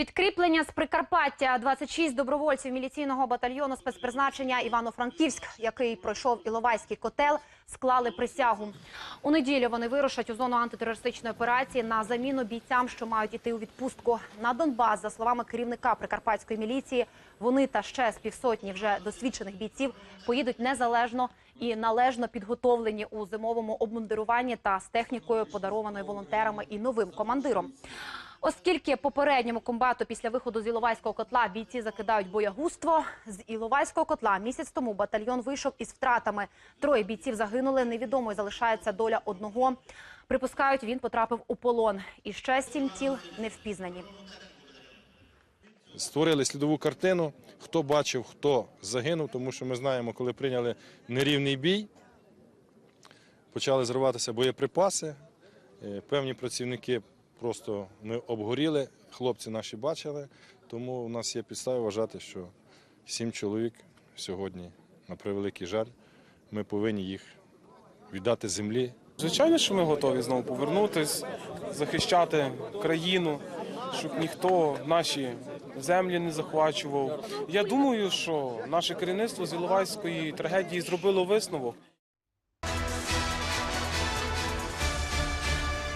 Підкріплення з Прикарпаття 26 добровольців міліційного батальйону спецпризначення Івано-Франківськ, який пройшов Іловайський котел, склали присягу. У неділю вони вирушать у зону антитерористичної операції на заміну бійцям, що мають іти у відпустку на Донбас. За словами керівника прикарпатської міліції, вони та ще з півсотні вже досвідчених бійців поїдуть незалежно і належно підготовлені у зимовому обмундируванні та з технікою, подарованою волонтерами і новим командиром. Оскільки попередньому комбату після виходу з Іловайського котла бійці закидають боягузтво, з Іловайського котла місяць тому батальйон вийшов із втратами. Троє бійців загинули. Невідомою залишається доля одного. Припускають, він потрапив у полон. І ще сім тіл не впізнані. Створили слідову картину, хто бачив, хто загинув, тому що ми знаємо, коли прийняли нерівний бій, почали зриватися боєприпаси. Е, Певні працівники просто ми обгоріли, хлопці наші бачили, тому у нас є підстави вважати, що сім чоловік сьогодні, на превеликий жаль, ми повинні їх віддати землі, Звичайно, що ми готові знову повернутись, захищати країну, щоб ніхто наші землі не захвачував. Я думаю, що наше керівництво з Іловайської трагедії зробило висновок.